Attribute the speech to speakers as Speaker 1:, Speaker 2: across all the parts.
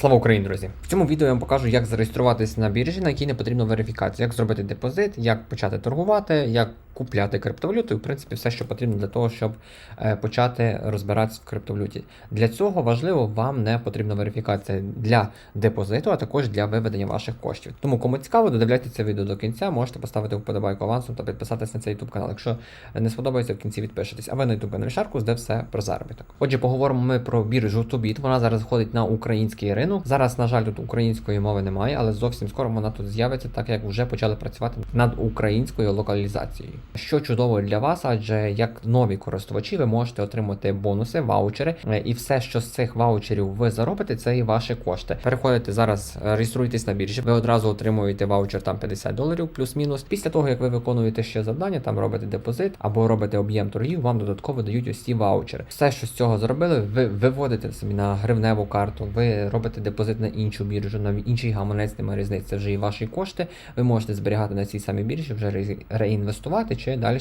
Speaker 1: Слава Україні, друзі! В цьому відео я вам покажу, як зареєструватись на біржі, на якій не потрібна верифікація, як зробити депозит, як почати торгувати, як купляти криптовалюту, і в принципі все, що потрібно для того, щоб е, почати розбиратися в криптовалюті. Для цього важливо, вам не потрібна верифікація для депозиту, а також для виведення ваших коштів. Тому кому цікаво, додивляйте це відео до кінця, можете поставити вподобайку авансом та підписатись на цей YouTube канал. Якщо не сподобається, в кінці відпишетесь. А ви на YouTube каналі Шаркус, де все про заробіток. Отже, поговоримо ми про біржу Тубіт. Вона зараз входить на український ринок. Зараз, на жаль, тут української мови немає, але зовсім скоро вона тут з'явиться, так як вже почали працювати над українською локалізацією. Що чудово для вас, адже як нові користувачі, ви можете отримати бонуси, ваучери, е, і все, що з цих ваучерів ви заробите, це і ваші кошти. Переходите зараз, е, реєструєтесь на біржі. Ви одразу отримуєте ваучер там 50 доларів плюс-мінус. Після того, як ви виконуєте ще завдання, там робите депозит або робите об'єм торгів, вам додатково дають ці ваучери. Все, що з цього зробили, ви виводите собі на гривневу карту, ви робите депозит на іншу біржу, на інший гаманець немає різниці. Це вже і ваші кошти. Ви можете зберігати на цій самій біржі, вже реінвестувати чи далі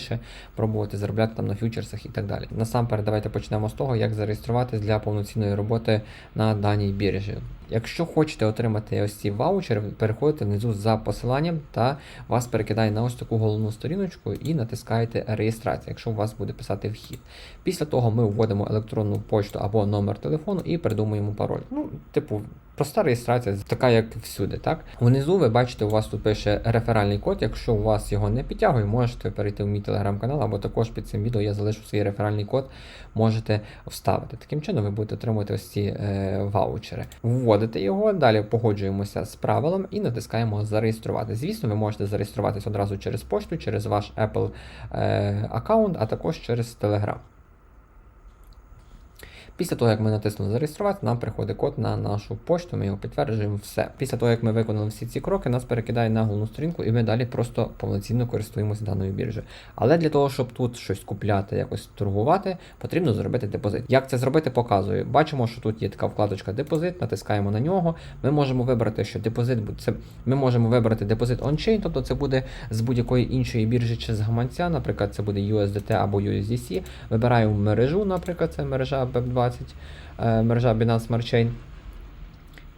Speaker 1: пробувати заробляти там на фьючерсах і так далі. Насамперед, давайте почнемо з того, як зареєструватись для повноцінної роботи на даній біржі. Якщо хочете отримати ось ці ваучери, переходите внизу за посиланням та вас перекидає на ось таку головну сторіночку і натискаєте реєстрація, якщо у вас буде писати вхід. Після того ми вводимо електронну почту або номер телефону і придумуємо пароль. Ну, типу, проста реєстрація, така як всюди. так? Внизу ви бачите, у вас тут пише реферальний код. Якщо у вас його не підтягує, можете перейти в мій телеграм-канал, або також під цим відео я залишу свій реферальний код, можете вставити. Таким чином ви будете отримувати ось ці е, ваучери. Вводите його, далі погоджуємося з правилом і натискаємо зареєструвати. Звісно, ви можете зареєструватись одразу через пошту, через ваш Apple е, аккаунт, а також через Telegram. Після того, як ми натиснули зареєструвати, нам приходить код на нашу пошту, ми його підтверджуємо, все. Після того, як ми виконали всі ці кроки, нас перекидає на головну сторінку, і ми далі просто повноцінно користуємося даною біржею. Але для того, щоб тут щось купляти, якось торгувати, потрібно зробити депозит. Як це зробити, показую. Бачимо, що тут є така вкладочка депозит, натискаємо на нього. Ми можемо вибрати, що депозит це ми можемо вибрати депозит ончейн, тобто це буде з будь-якої іншої біржі чи з гаманця, наприклад, це буде USDT або USDC. Вибираємо мережу, наприклад, це мережа BEP2. Е, мережа Binance Smart Chain.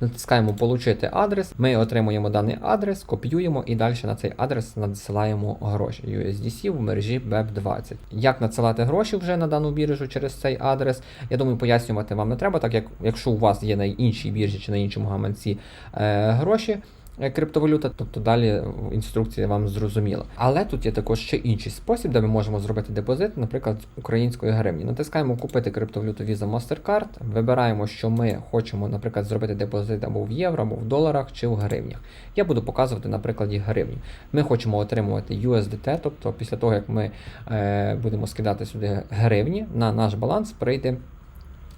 Speaker 1: Натискаємо Получити адрес. Ми отримуємо даний адрес, копіюємо і далі на цей адрес надсилаємо гроші USDC в мережі BEP20. Як надсилати гроші вже на дану біржу через цей адрес? Я думаю, пояснювати вам не треба, так як якщо у вас є на іншій біржі чи на іншому гаманці е, гроші е, Криптовалюта, тобто далі інструкція вам зрозуміла. Але тут є також ще інший спосіб, де ми можемо зробити депозит, наприклад, з української гривні. Натискаємо купити криптовалюту Visa Mastercard, вибираємо, що ми хочемо, наприклад, зробити депозит або в євро, або в доларах чи в гривнях. Я буду показувати на прикладі гривні. Ми хочемо отримувати USDT, тобто після того, як ми е, будемо скидати сюди гривні, на наш баланс прийде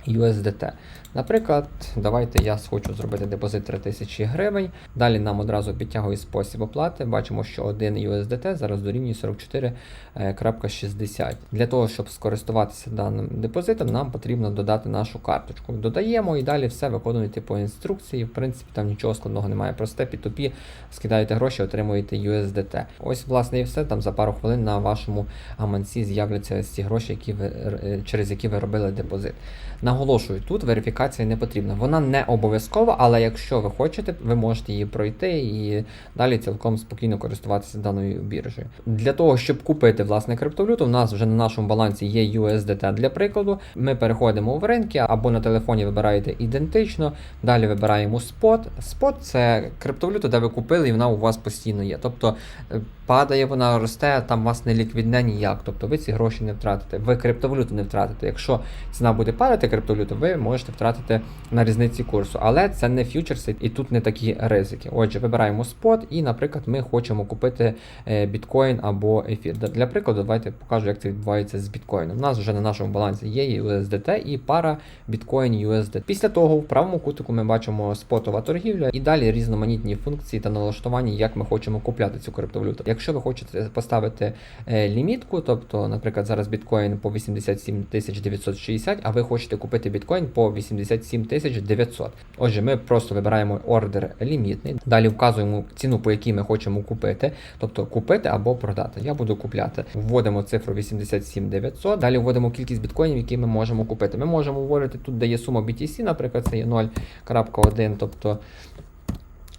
Speaker 1: USDT. Наприклад, давайте я хочу зробити депозит 3000 гривень. Далі нам одразу підтягує спосіб оплати. Бачимо, що 1 USDT зараз дорівнює 44,60. Для того, щоб скористуватися даним депозитом, нам потрібно додати нашу карточку. Додаємо і далі все виконуєте по інструкції. В принципі, там нічого складного немає. Просте P2P, скидаєте гроші, отримуєте USDT. Ось, власне, і все. Там за пару хвилин на вашому гаманці з'являться ці гроші, які ви, е, через які ви робили депозит. Наголошую, тут верифікація не потрібна. Вона не обов'язкова, але якщо ви хочете, ви можете її пройти і далі цілком спокійно користуватися даною біржею. Для того, щоб купити власне криптовалюту, у нас вже на нашому балансі є USDT для прикладу. Ми переходимо в ринки або на телефоні вибираєте ідентично. Далі вибираємо спот. Спот це криптовалюта, де ви купили, і вона у вас постійно є. Тобто е, падає вона, росте, там у вас не ліквідне ніяк. Тобто ви ці гроші не втратите. Ви криптовалюту не втратите. Якщо ціна буде падати криптовалюту, ви можете втратити втратите на різниці курсу. Але це не фьючерси і тут не такі ризики. Отже, вибираємо спот, і, наприклад, ми хочемо купити е, біткоін або ефір. Для прикладу, давайте покажу, як це відбувається з біткоїном. У нас вже на нашому балансі є USDT і пара біткоін USDT. Після того в правому кутику ми бачимо спотова торгівля і далі різноманітні функції та налаштування, як ми хочемо купляти цю криптовалюту. Якщо ви хочете поставити е, лімітку, тобто, наприклад, зараз біткоін по 87 960, а ви хочете купити біткоін по 80. 77 900. Отже, ми просто вибираємо ордер лімітний, далі вказуємо ціну, по якій ми хочемо купити, тобто купити або продати. Я буду купляти. Вводимо цифру 87 900, далі вводимо кількість біткоїнів, які ми можемо купити. Ми можемо вводити тут, де є сума BTC, наприклад, це є 0.1, тобто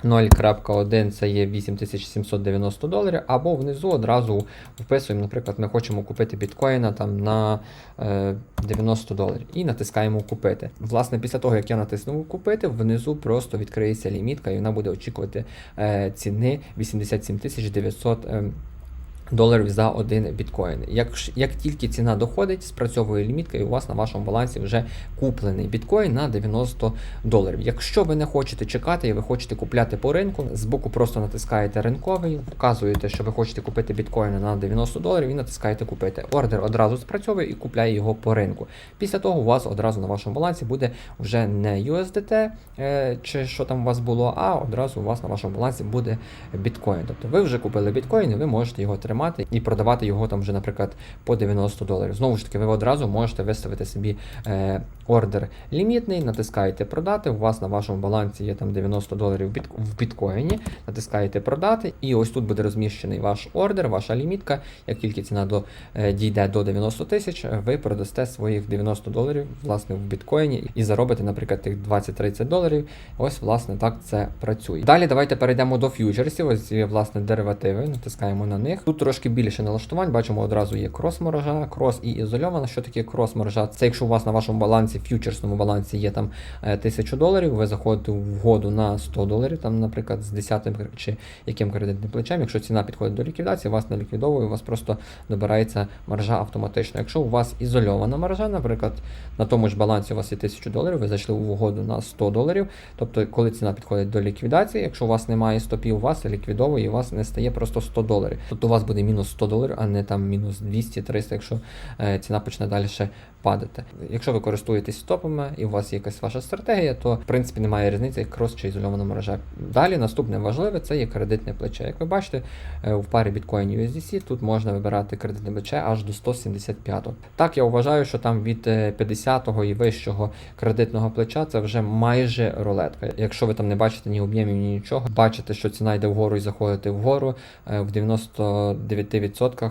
Speaker 1: 0.1 це є 8790 доларів, або внизу одразу вписуємо, наприклад, ми хочемо купити біткоїна там на е, 90 доларів і натискаємо купити. Власне, після того, як я натиснув купити, внизу просто відкриється лімітка і вона буде очікувати е, ціни 87 900 е, доларів за один біткоін. Як, як тільки ціна доходить, спрацьовує лімітка, і у вас на вашому балансі вже куплений біткоін на 90 доларів. Якщо ви не хочете чекати і ви хочете купляти по ринку, збоку просто натискаєте ринковий, вказуєте, що ви хочете купити біткоїни на 90 доларів і натискаєте купити. Ордер одразу спрацьовує і купляє його по ринку. Після того у вас одразу на вашому балансі буде вже не USDT, е, чи що там у вас було, а одразу у вас на вашому балансі буде біткоін. Тобто ви вже купили біткоін, і ви можете його тримати і продавати його там вже, наприклад, по 90 доларів. Знову ж таки, ви одразу можете виставити собі е, ордер лімітний, натискаєте продати. У вас на вашому балансі є там 90 доларів в біткоїні, натискаєте продати, і ось тут буде розміщений ваш ордер, ваша лімітка. Як тільки ціна до, е, дійде до 90 тисяч, ви продасте своїх 90 доларів власне в біткоїні і заробите, наприклад, тих 20-30 доларів. Ось, власне, так це працює. Далі давайте перейдемо до ф'ючерсів. Ось є, власне, деривативи, натискаємо на них. Тут трошки більше налаштувань. Бачимо, одразу є крос-мережа, крос і ізольована. Що таке крос-мережа? Це якщо у вас на вашому балансі, ф'ючерсному балансі є там е, 1000 доларів, ви заходите в угоду на 100 доларів, там, наприклад, з 10 чи яким кредитним плечем. Якщо ціна підходить до ліквідації, вас не ліквідовує, у вас просто добирається маржа автоматично. Якщо у вас ізольована маржа, наприклад, на тому ж балансі у вас є 1000 доларів, ви зайшли в угоду на 100 доларів. Тобто, коли ціна підходить до ліквідації, якщо у вас немає стопів, вас ліквідовує і у вас не стає просто 100 доларів. Тобто у вас буде буде мінус 100 доларів, а не там мінус 200-300, якщо е, ціна почне далі ще падати. Якщо ви користуєтесь стопами і у вас є якась ваша стратегія, то в принципі немає різниці, як крос чи ізольована мережа. Далі наступне важливе це є кредитне плече. Як ви бачите, е, у парі біткоін USDC тут можна вибирати кредитне плече аж до 175 Так, я вважаю, що там від е, 50-го і вищого кредитного плеча це вже майже рулетка. Якщо ви там не бачите ні об'ємів, ні нічого, бачите, що ціна йде вгору і заходити вгору в 90 9%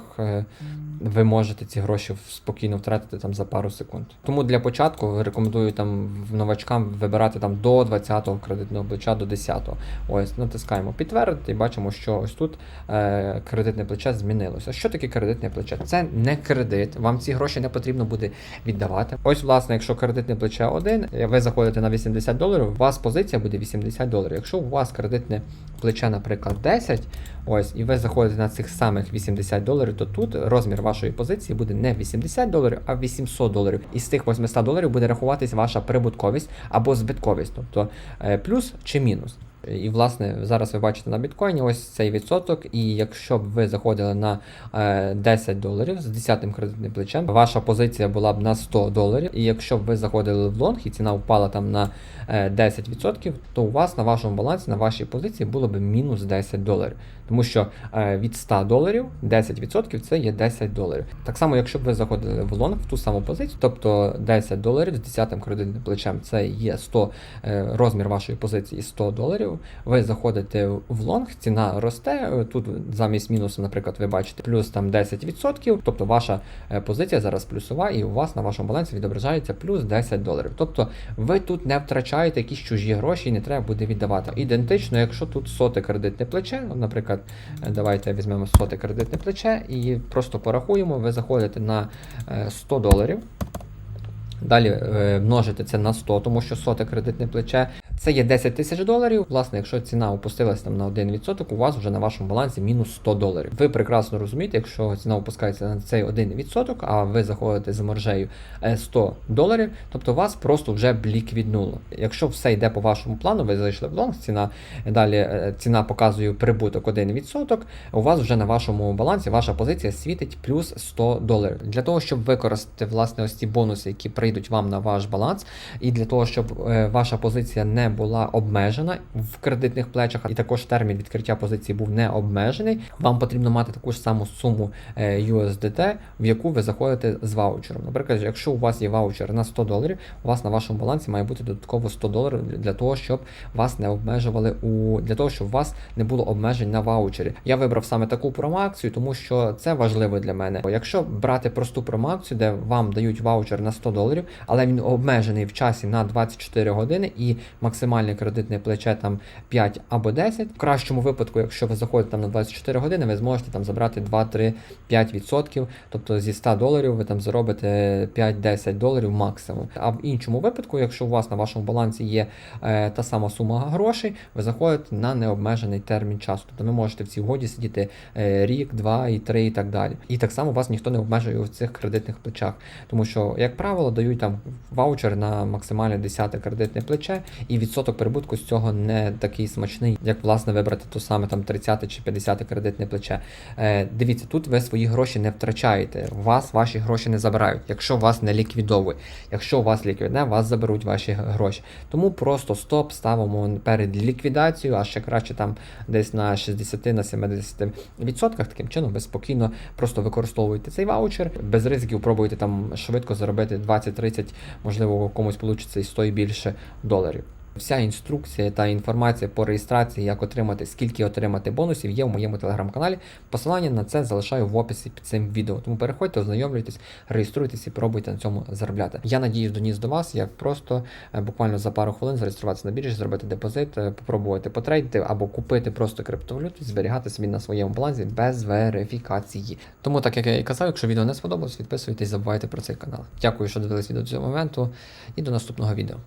Speaker 1: ви можете ці гроші спокійно втратити там за пару секунд. Тому для початку рекомендую там новачкам вибирати там до 20-го кредитного плеча, до 10-го. Ось натискаємо підтвердити і бачимо, що ось тут е, кредитне плече змінилося. Що таке кредитне плече? Це не кредит. Вам ці гроші не потрібно буде віддавати. Ось, власне, якщо кредитне плече 1, ви заходите на 80 доларів, у вас позиція буде 80 доларів. Якщо у вас кредитне плече, наприклад, 10, ось, і ви заходите на цих самих 80 доларів, то тут розмір вашої позиції буде не 80 доларів, а 800 доларів. І з тих 800 доларів буде рахуватись ваша прибутковість або збитковість, тобто е, плюс чи мінус. І, власне, зараз ви бачите на біткоїні ось цей відсоток. І якщо б ви заходили на е, 10 доларів з 10 кредитним плечем, ваша позиція була б на 100 доларів. І якщо б ви заходили в лонг і ціна впала там на е, 10%, то у вас на вашому балансі, на вашій позиції було б мінус 10 доларів. Тому що е, від 100 доларів 10% це є 10 доларів. Так само, якщо б ви заходили в лонг в ту саму позицію, тобто 10 доларів з 10 кредитним плечем це є 100 е, розмір вашої позиції 100 доларів. Ви заходите в лонг, ціна росте. е, Тут замість мінусу, наприклад, ви бачите плюс там 10%, тобто ваша е, позиція зараз плюсова, і у вас на вашому балансі відображається плюс 10 доларів. Тобто ви тут не втрачаєте якісь чужі гроші і не треба буде віддавати. Ідентично, якщо тут соте кредитне плече, ну, наприклад, е, давайте візьмемо соте кредитне плече і просто порахуємо, ви заходите на е, 100 доларів. Далі множите це на 100, тому що соте кредитне плече це є 10 тисяч доларів. Власне, якщо ціна опустилась там на 1%, у вас вже на вашому балансі мінус 100 доларів. Ви прекрасно розумієте, якщо ціна опускається на цей 1%, а ви заходите з маржею е, 100 доларів, тобто вас просто вже б ліквіднуло. Якщо все йде по вашому плану, ви зайшли в лонг, ціна далі е, ціна показує прибуток 1%, у вас вже на вашому балансі ваша позиція світить плюс 100 доларів. Для того, щоб використати власне ось ці бонуси, які прийдуть вам на ваш баланс, і для того, щоб е, ваша позиція не не була обмежена в кредитних плечах, і також термін відкриття позиції був не обмежений. Вам потрібно мати таку ж саму суму е, USDT, в яку ви заходите з ваучером. Наприклад, якщо у вас є ваучер на 100 доларів, у вас на вашому балансі має бути додатково 100 доларів для того, щоб вас не обмежували у для того, щоб у вас не було обмежень на ваучері. Я вибрав саме таку промоакцію, тому що це важливо для мене. Якщо брати просту промоакцію, де вам дають ваучер на 100 доларів, але він обмежений в часі на 24 години і максимальне кредитне плече там 5 або 10. В кращому випадку, якщо ви заходите там на 24 години, ви зможете там забрати 2, 3, 5%. Тобто зі 100 доларів ви там заробите 5-10 доларів максимум. А в іншому випадку, якщо у вас на вашому балансі є е, та сама сума грошей, ви заходите на необмежений термін часу. Тобто ви можете в цій угоді сидіти е, рік, два і три і так далі. І так само вас ніхто не обмежує в цих кредитних плечах. Тому що, як правило, дають там ваучер на максимальне 10 кредитне плече, і відсоток прибутку з цього не такий смачний, як власне вибрати то саме там 30 чи 50 кредитне плече. Е, дивіться, тут ви свої гроші не втрачаєте. Вас ваші гроші не забирають, якщо вас не ліквідовують. Якщо вас ліквідне, вас заберуть ваші гроші. Тому просто стоп ставимо перед ліквідацією, а ще краще там десь на 60 на 70 відсотках. Таким чином ви спокійно просто використовуєте цей ваучер, без ризиків пробуєте там швидко заробити 20-30, можливо, комусь вийде і 100 і більше доларів. Вся інструкція та інформація по реєстрації, як отримати, скільки отримати бонусів, є в моєму телеграм-каналі. Посилання на це залишаю в описі під цим відео. Тому переходьте, ознайомлюйтесь, реєструйтесь і пробуйте на цьому заробляти. Я надіюсь, доніс до вас, як просто е, буквально за пару хвилин зареєструватися на біржі, зробити депозит, е, попробувати потрейдити або купити просто криптовалюту зберігати собі на своєму балансі без верифікації. Тому, так як я і казав, якщо відео не сподобалось, підписуйтесь, забувайте про цей канал. Дякую, що дивились відео до цього моменту, і до наступного відео.